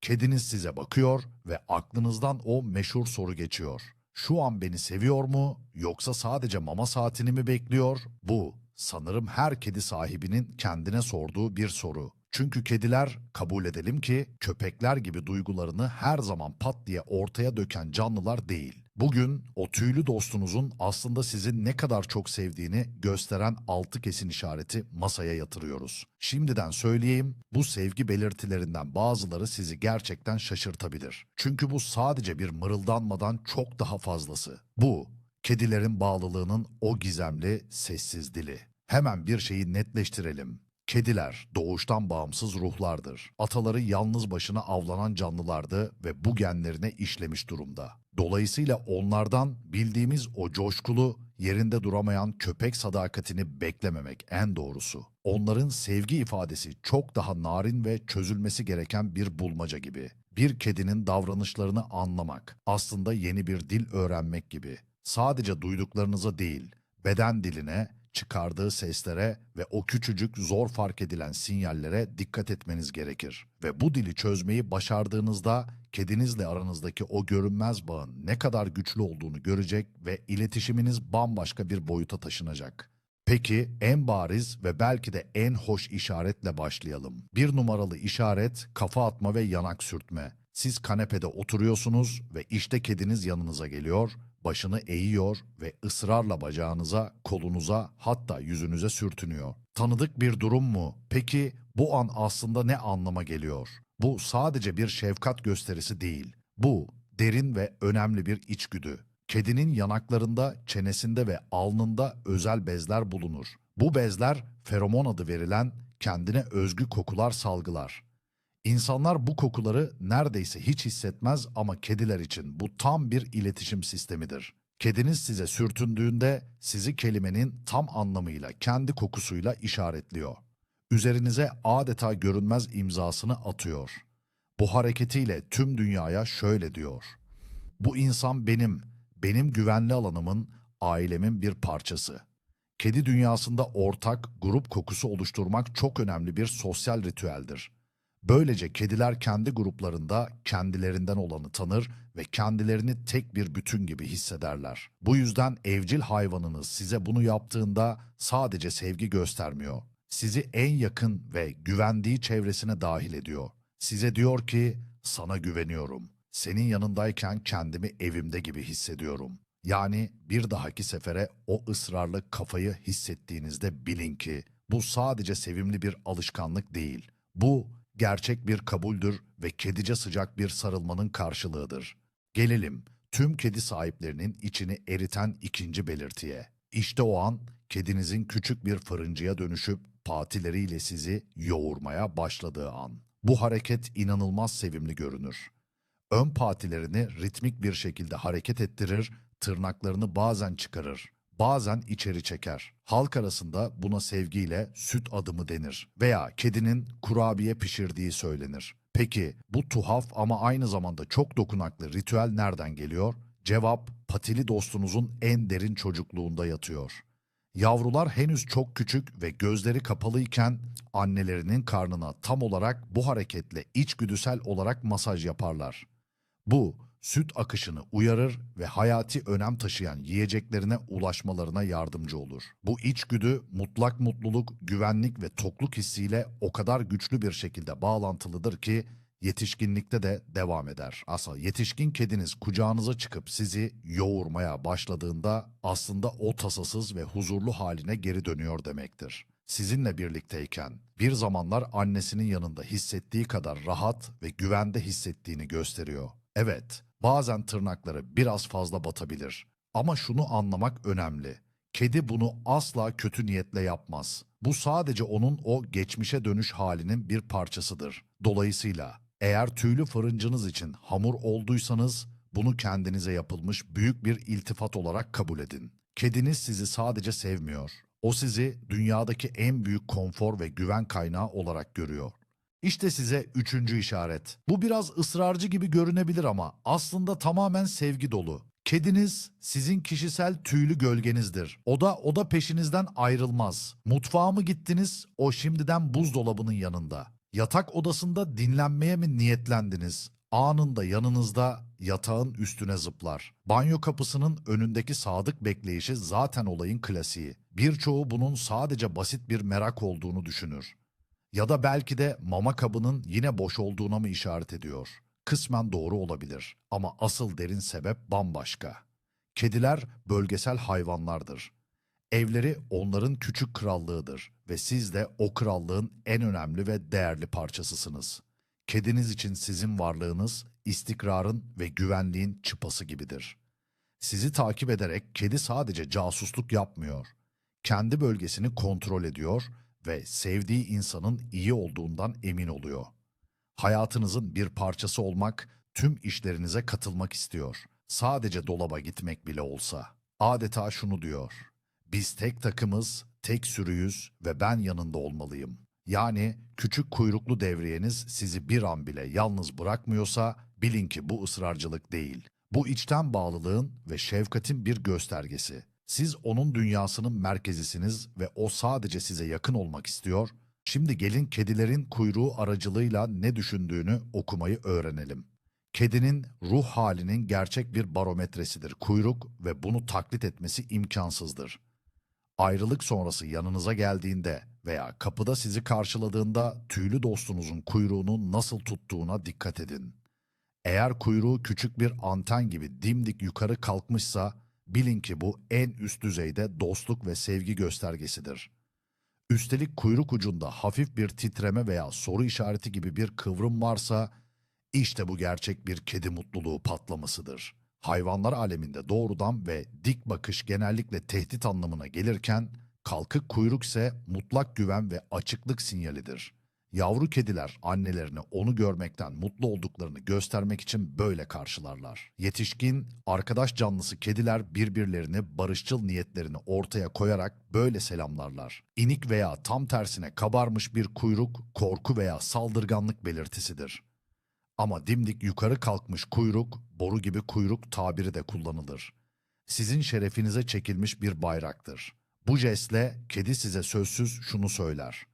Kediniz size bakıyor ve aklınızdan o meşhur soru geçiyor. Şu an beni seviyor mu yoksa sadece mama saatini mi bekliyor? Bu sanırım her kedi sahibinin kendine sorduğu bir soru. Çünkü kediler kabul edelim ki köpekler gibi duygularını her zaman pat diye ortaya döken canlılar değil. Bugün o tüylü dostunuzun aslında sizi ne kadar çok sevdiğini gösteren altı kesin işareti masaya yatırıyoruz. Şimdiden söyleyeyim, bu sevgi belirtilerinden bazıları sizi gerçekten şaşırtabilir. Çünkü bu sadece bir mırıldanmadan çok daha fazlası. Bu, kedilerin bağlılığının o gizemli, sessiz dili. Hemen bir şeyi netleştirelim. Kediler doğuştan bağımsız ruhlardır. Ataları yalnız başına avlanan canlılardı ve bu genlerine işlemiş durumda. Dolayısıyla onlardan bildiğimiz o coşkulu, yerinde duramayan köpek sadakatini beklememek en doğrusu. Onların sevgi ifadesi çok daha narin ve çözülmesi gereken bir bulmaca gibi. Bir kedinin davranışlarını anlamak aslında yeni bir dil öğrenmek gibi. Sadece duyduklarınıza değil, beden diline, çıkardığı seslere ve o küçücük zor fark edilen sinyallere dikkat etmeniz gerekir. Ve bu dili çözmeyi başardığınızda kedinizle aranızdaki o görünmez bağın ne kadar güçlü olduğunu görecek ve iletişiminiz bambaşka bir boyuta taşınacak. Peki en bariz ve belki de en hoş işaretle başlayalım. Bir numaralı işaret kafa atma ve yanak sürtme. Siz kanepede oturuyorsunuz ve işte kediniz yanınıza geliyor, başını eğiyor ve ısrarla bacağınıza, kolunuza hatta yüzünüze sürtünüyor. Tanıdık bir durum mu? Peki bu an aslında ne anlama geliyor? Bu sadece bir şefkat gösterisi değil. Bu derin ve önemli bir içgüdü. Kedinin yanaklarında, çenesinde ve alnında özel bezler bulunur. Bu bezler feromon adı verilen kendine özgü kokular salgılar. İnsanlar bu kokuları neredeyse hiç hissetmez ama kediler için bu tam bir iletişim sistemidir. Kediniz size sürtündüğünde sizi kelimenin tam anlamıyla kendi kokusuyla işaretliyor. Üzerinize adeta görünmez imzasını atıyor. Bu hareketiyle tüm dünyaya şöyle diyor. Bu insan benim, benim güvenli alanımın, ailemin bir parçası. Kedi dünyasında ortak, grup kokusu oluşturmak çok önemli bir sosyal ritüeldir. Böylece kediler kendi gruplarında kendilerinden olanı tanır ve kendilerini tek bir bütün gibi hissederler. Bu yüzden evcil hayvanınız size bunu yaptığında sadece sevgi göstermiyor. Sizi en yakın ve güvendiği çevresine dahil ediyor. Size diyor ki, sana güveniyorum. Senin yanındayken kendimi evimde gibi hissediyorum. Yani bir dahaki sefere o ısrarlı kafayı hissettiğinizde bilin ki bu sadece sevimli bir alışkanlık değil. Bu gerçek bir kabuldür ve kedice sıcak bir sarılmanın karşılığıdır. Gelelim tüm kedi sahiplerinin içini eriten ikinci belirtiye. İşte o an kedinizin küçük bir fırıncıya dönüşüp patileriyle sizi yoğurmaya başladığı an. Bu hareket inanılmaz sevimli görünür. Ön patilerini ritmik bir şekilde hareket ettirir, tırnaklarını bazen çıkarır, bazen içeri çeker. Halk arasında buna sevgiyle süt adımı denir veya kedinin kurabiye pişirdiği söylenir. Peki bu tuhaf ama aynı zamanda çok dokunaklı ritüel nereden geliyor? Cevap patili dostunuzun en derin çocukluğunda yatıyor. Yavrular henüz çok küçük ve gözleri kapalıyken annelerinin karnına tam olarak bu hareketle içgüdüsel olarak masaj yaparlar. Bu süt akışını uyarır ve hayati önem taşıyan yiyeceklerine ulaşmalarına yardımcı olur. Bu içgüdü mutlak mutluluk, güvenlik ve tokluk hissiyle o kadar güçlü bir şekilde bağlantılıdır ki yetişkinlikte de devam eder. Aslında yetişkin kediniz kucağınıza çıkıp sizi yoğurmaya başladığında aslında o tasasız ve huzurlu haline geri dönüyor demektir. Sizinle birlikteyken bir zamanlar annesinin yanında hissettiği kadar rahat ve güvende hissettiğini gösteriyor. Evet, bazen tırnakları biraz fazla batabilir. Ama şunu anlamak önemli. Kedi bunu asla kötü niyetle yapmaz. Bu sadece onun o geçmişe dönüş halinin bir parçasıdır. Dolayısıyla eğer tüylü fırıncınız için hamur olduysanız bunu kendinize yapılmış büyük bir iltifat olarak kabul edin. Kediniz sizi sadece sevmiyor. O sizi dünyadaki en büyük konfor ve güven kaynağı olarak görüyor. İşte size üçüncü işaret. Bu biraz ısrarcı gibi görünebilir ama aslında tamamen sevgi dolu. Kediniz sizin kişisel tüylü gölgenizdir. O da o da peşinizden ayrılmaz. Mutfağa mı gittiniz? O şimdiden buzdolabının yanında. Yatak odasında dinlenmeye mi niyetlendiniz? Anında yanınızda yatağın üstüne zıplar. Banyo kapısının önündeki sadık bekleyişi zaten olayın klasiği. Birçoğu bunun sadece basit bir merak olduğunu düşünür. Ya da belki de mama kabının yine boş olduğuna mı işaret ediyor? Kısmen doğru olabilir ama asıl derin sebep bambaşka. Kediler bölgesel hayvanlardır. Evleri onların küçük krallığıdır ve siz de o krallığın en önemli ve değerli parçasısınız. Kediniz için sizin varlığınız istikrarın ve güvenliğin çıpası gibidir. Sizi takip ederek kedi sadece casusluk yapmıyor. Kendi bölgesini kontrol ediyor ve sevdiği insanın iyi olduğundan emin oluyor. Hayatınızın bir parçası olmak, tüm işlerinize katılmak istiyor. Sadece dolaba gitmek bile olsa. Adeta şunu diyor. Biz tek takımız, tek sürüyüz ve ben yanında olmalıyım. Yani küçük kuyruklu devriyeniz sizi bir an bile yalnız bırakmıyorsa bilin ki bu ısrarcılık değil. Bu içten bağlılığın ve şefkatin bir göstergesi. Siz onun dünyasının merkezisiniz ve o sadece size yakın olmak istiyor. Şimdi gelin kedilerin kuyruğu aracılığıyla ne düşündüğünü okumayı öğrenelim. Kedinin ruh halinin gerçek bir barometresidir kuyruk ve bunu taklit etmesi imkansızdır. Ayrılık sonrası yanınıza geldiğinde veya kapıda sizi karşıladığında tüylü dostunuzun kuyruğunu nasıl tuttuğuna dikkat edin. Eğer kuyruğu küçük bir anten gibi dimdik yukarı kalkmışsa bilin ki bu en üst düzeyde dostluk ve sevgi göstergesidir. Üstelik kuyruk ucunda hafif bir titreme veya soru işareti gibi bir kıvrım varsa işte bu gerçek bir kedi mutluluğu patlamasıdır. Hayvanlar aleminde doğrudan ve dik bakış genellikle tehdit anlamına gelirken kalkık kuyruk ise mutlak güven ve açıklık sinyalidir. Yavru kediler annelerini onu görmekten mutlu olduklarını göstermek için böyle karşılarlar. Yetişkin, arkadaş canlısı kediler birbirlerini barışçıl niyetlerini ortaya koyarak böyle selamlarlar. İnik veya tam tersine kabarmış bir kuyruk korku veya saldırganlık belirtisidir. Ama dimdik yukarı kalkmış kuyruk, boru gibi kuyruk tabiri de kullanılır. Sizin şerefinize çekilmiş bir bayraktır. Bu jestle kedi size sözsüz şunu söyler.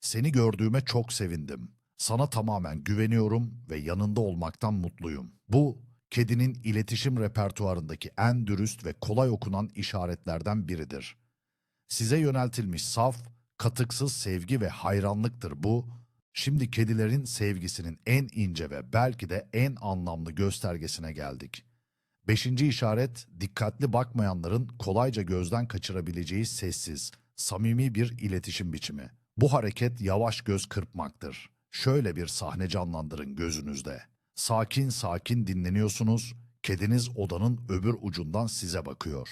Seni gördüğüme çok sevindim. Sana tamamen güveniyorum ve yanında olmaktan mutluyum. Bu, kedinin iletişim repertuarındaki en dürüst ve kolay okunan işaretlerden biridir. Size yöneltilmiş saf, katıksız sevgi ve hayranlıktır bu. Şimdi kedilerin sevgisinin en ince ve belki de en anlamlı göstergesine geldik. Beşinci işaret, dikkatli bakmayanların kolayca gözden kaçırabileceği sessiz, samimi bir iletişim biçimi. Bu hareket yavaş göz kırpmaktır. Şöyle bir sahne canlandırın gözünüzde. Sakin sakin dinleniyorsunuz, kediniz odanın öbür ucundan size bakıyor.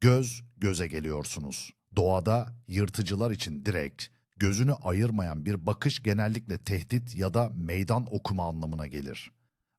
Göz göze geliyorsunuz. Doğada yırtıcılar için direkt, gözünü ayırmayan bir bakış genellikle tehdit ya da meydan okuma anlamına gelir.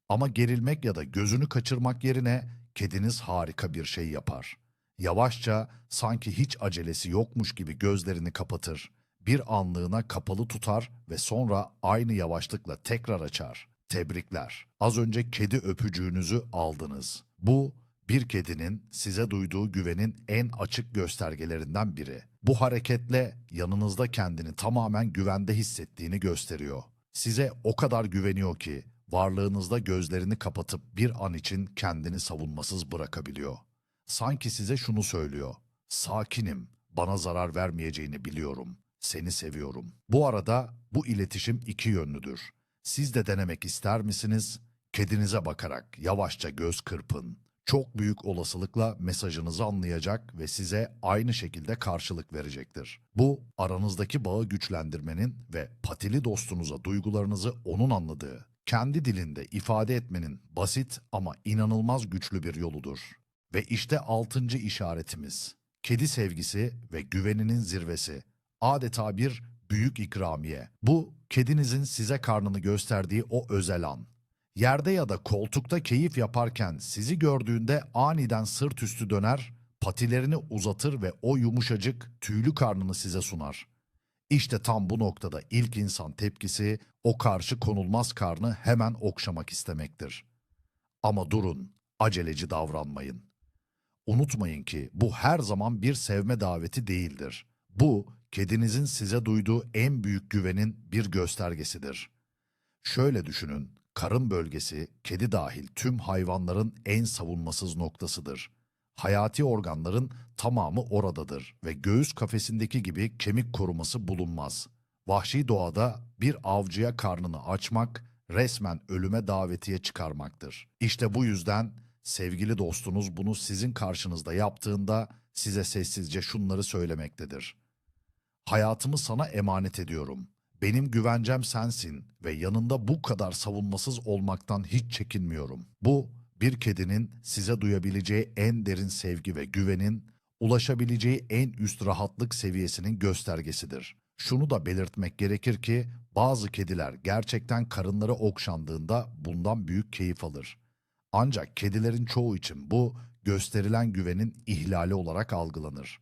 Ama gerilmek ya da gözünü kaçırmak yerine kediniz harika bir şey yapar. Yavaşça, sanki hiç acelesi yokmuş gibi gözlerini kapatır. Bir anlığına kapalı tutar ve sonra aynı yavaşlıkla tekrar açar. Tebrikler. Az önce kedi öpücüğünüzü aldınız. Bu bir kedinin size duyduğu güvenin en açık göstergelerinden biri. Bu hareketle yanınızda kendini tamamen güvende hissettiğini gösteriyor. Size o kadar güveniyor ki varlığınızda gözlerini kapatıp bir an için kendini savunmasız bırakabiliyor. Sanki size şunu söylüyor. Sakinim, bana zarar vermeyeceğini biliyorum. Seni seviyorum. Bu arada bu iletişim iki yönlüdür. Siz de denemek ister misiniz? Kedinize bakarak yavaşça göz kırpın. Çok büyük olasılıkla mesajınızı anlayacak ve size aynı şekilde karşılık verecektir. Bu aranızdaki bağı güçlendirmenin ve patili dostunuza duygularınızı onun anladığı, kendi dilinde ifade etmenin basit ama inanılmaz güçlü bir yoludur. Ve işte altıncı işaretimiz. Kedi sevgisi ve güveninin zirvesi. Adeta bir büyük ikramiye. Bu kedinizin size karnını gösterdiği o özel an. Yerde ya da koltukta keyif yaparken sizi gördüğünde aniden sırt üstü döner, patilerini uzatır ve o yumuşacık, tüylü karnını size sunar. İşte tam bu noktada ilk insan tepkisi o karşı konulmaz karnı hemen okşamak istemektir. Ama durun, aceleci davranmayın. Unutmayın ki bu her zaman bir sevme daveti değildir. Bu kedinizin size duyduğu en büyük güvenin bir göstergesidir. Şöyle düşünün, karın bölgesi, kedi dahil tüm hayvanların en savunmasız noktasıdır. Hayati organların tamamı oradadır ve göğüs kafesindeki gibi kemik koruması bulunmaz. Vahşi doğada bir avcıya karnını açmak, resmen ölüme davetiye çıkarmaktır. İşte bu yüzden sevgili dostunuz bunu sizin karşınızda yaptığında size sessizce şunları söylemektedir. Hayatımı sana emanet ediyorum. Benim güvencem sensin ve yanında bu kadar savunmasız olmaktan hiç çekinmiyorum. Bu bir kedinin size duyabileceği en derin sevgi ve güvenin ulaşabileceği en üst rahatlık seviyesinin göstergesidir. Şunu da belirtmek gerekir ki bazı kediler gerçekten karınları okşandığında bundan büyük keyif alır. Ancak kedilerin çoğu için bu gösterilen güvenin ihlali olarak algılanır.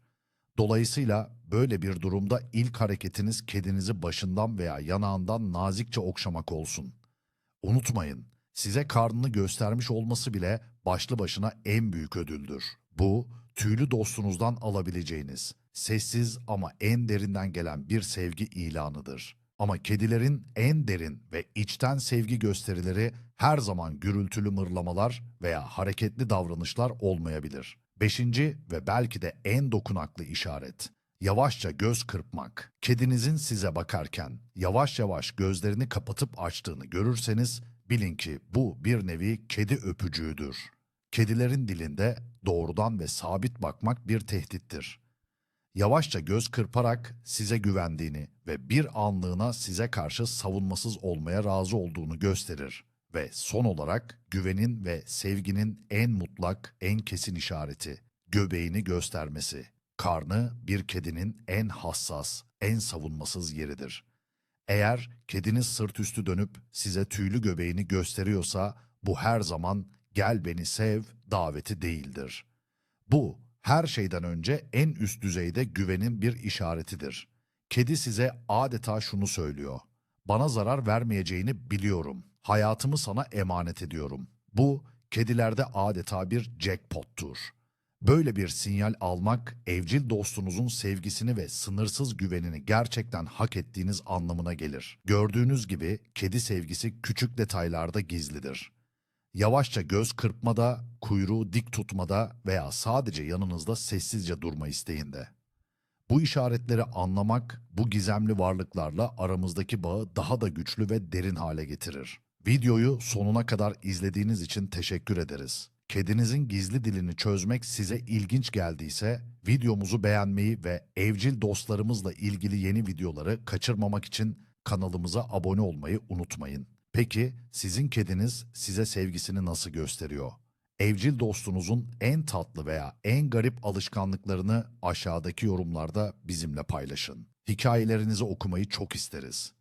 Dolayısıyla böyle bir durumda ilk hareketiniz kedinizi başından veya yanağından nazikçe okşamak olsun. Unutmayın, size karnını göstermiş olması bile başlı başına en büyük ödüldür. Bu, tüylü dostunuzdan alabileceğiniz, sessiz ama en derinden gelen bir sevgi ilanıdır. Ama kedilerin en derin ve içten sevgi gösterileri her zaman gürültülü mırlamalar veya hareketli davranışlar olmayabilir. Beşinci ve belki de en dokunaklı işaret. Yavaşça göz kırpmak. Kedinizin size bakarken yavaş yavaş gözlerini kapatıp açtığını görürseniz bilin ki bu bir nevi kedi öpücüğüdür. Kedilerin dilinde doğrudan ve sabit bakmak bir tehdittir. Yavaşça göz kırparak size güvendiğini ve bir anlığına size karşı savunmasız olmaya razı olduğunu gösterir ve son olarak güvenin ve sevginin en mutlak, en kesin işareti göbeğini göstermesi. Karnı bir kedinin en hassas, en savunmasız yeridir. Eğer kediniz sırt üstü dönüp size tüylü göbeğini gösteriyorsa bu her zaman gel beni sev daveti değildir. Bu her şeyden önce en üst düzeyde güvenin bir işaretidir. Kedi size adeta şunu söylüyor. Bana zarar vermeyeceğini biliyorum. Hayatımı sana emanet ediyorum. Bu kedilerde adeta bir jackpot'tur. Böyle bir sinyal almak evcil dostunuzun sevgisini ve sınırsız güvenini gerçekten hak ettiğiniz anlamına gelir. Gördüğünüz gibi kedi sevgisi küçük detaylarda gizlidir. Yavaşça göz kırpmada, kuyruğu dik tutmada veya sadece yanınızda sessizce durma isteğinde. Bu işaretleri anlamak, bu gizemli varlıklarla aramızdaki bağı daha da güçlü ve derin hale getirir. Videoyu sonuna kadar izlediğiniz için teşekkür ederiz. Kedinizin gizli dilini çözmek size ilginç geldiyse videomuzu beğenmeyi ve evcil dostlarımızla ilgili yeni videoları kaçırmamak için kanalımıza abone olmayı unutmayın. Peki sizin kediniz size sevgisini nasıl gösteriyor? Evcil dostunuzun en tatlı veya en garip alışkanlıklarını aşağıdaki yorumlarda bizimle paylaşın. Hikayelerinizi okumayı çok isteriz.